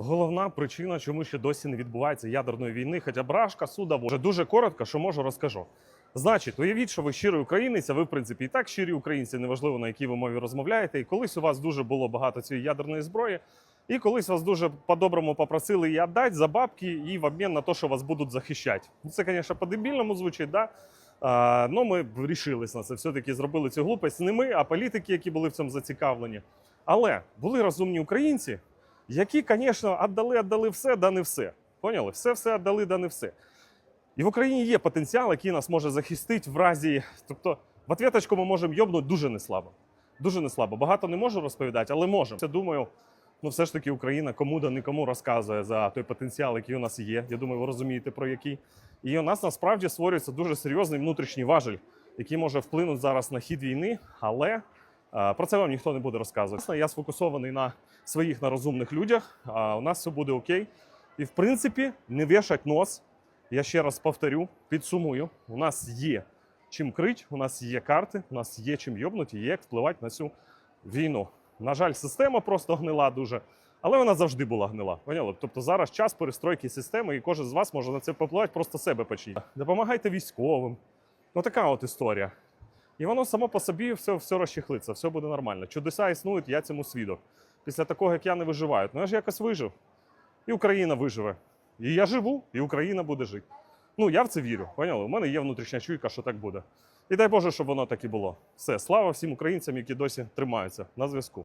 головна причина, чому ще досі не відбувається ядерної війни, хоча брашка суда вже дуже коротко, що можу, розкажу. Значить, уявіть, що ви щирий українець, а ви, в принципі, і так щирі українці, неважливо на якій ви мові розмовляєте. І колись у вас дуже було багато цієї ядерної зброї, і колись вас дуже по-доброму попросили її віддати за бабки і в обмін на те, що вас будуть захищати. Ну, Це, звісно, по-дебільному звучить, да? А, ну, ми вирішились на це. Все-таки зробили цю глупость. Не ми, а політики, які були в цьому зацікавлені. Але були розумні українці, які, звісно, віддали, віддали все, да не все. Поняли? Все, все віддали, да не все. І в Україні є потенціал, який нас може захистити в разі. Тобто, в ответочку ми можемо йобнути дуже неслабо. Дуже неслабо. Багато не можу розповідати, але можемо. Я думаю, ну все ж таки Україна кому да нікому розказує за той потенціал, який у нас є. Я думаю, ви розумієте про який. І у нас насправді створюється дуже серйозний внутрішній важель, який може вплинути зараз на хід війни, але про це вам ніхто не буде розказувати. Я сфокусований на своїх на розумних людях. У нас все буде окей. І в принципі, не вішать нос. Я ще раз повторю, підсумую: у нас є чим крить, у нас є карти, у нас є чим йобнути, є як впливати на цю війну. На жаль, система просто гнила дуже, але вона завжди була гнила. Поняли? Тобто зараз час перестройки системи, і кожен з вас може на це попливати, просто себе почіть. Допомагайте військовим. Ну така от історія. І воно само по собі все, все розчехлиться, все буде нормально. Чудеса існують, я цьому свідок. Після такого, як я не виживаю. Ну я ж якось вижив. І Україна виживе. І я живу, і Україна буде жити. Ну, я в це вірю. Поняли? У мене є внутрішня чуйка, що так буде. І дай Боже, щоб воно так і було. Все, слава всім українцям, які досі тримаються на зв'язку.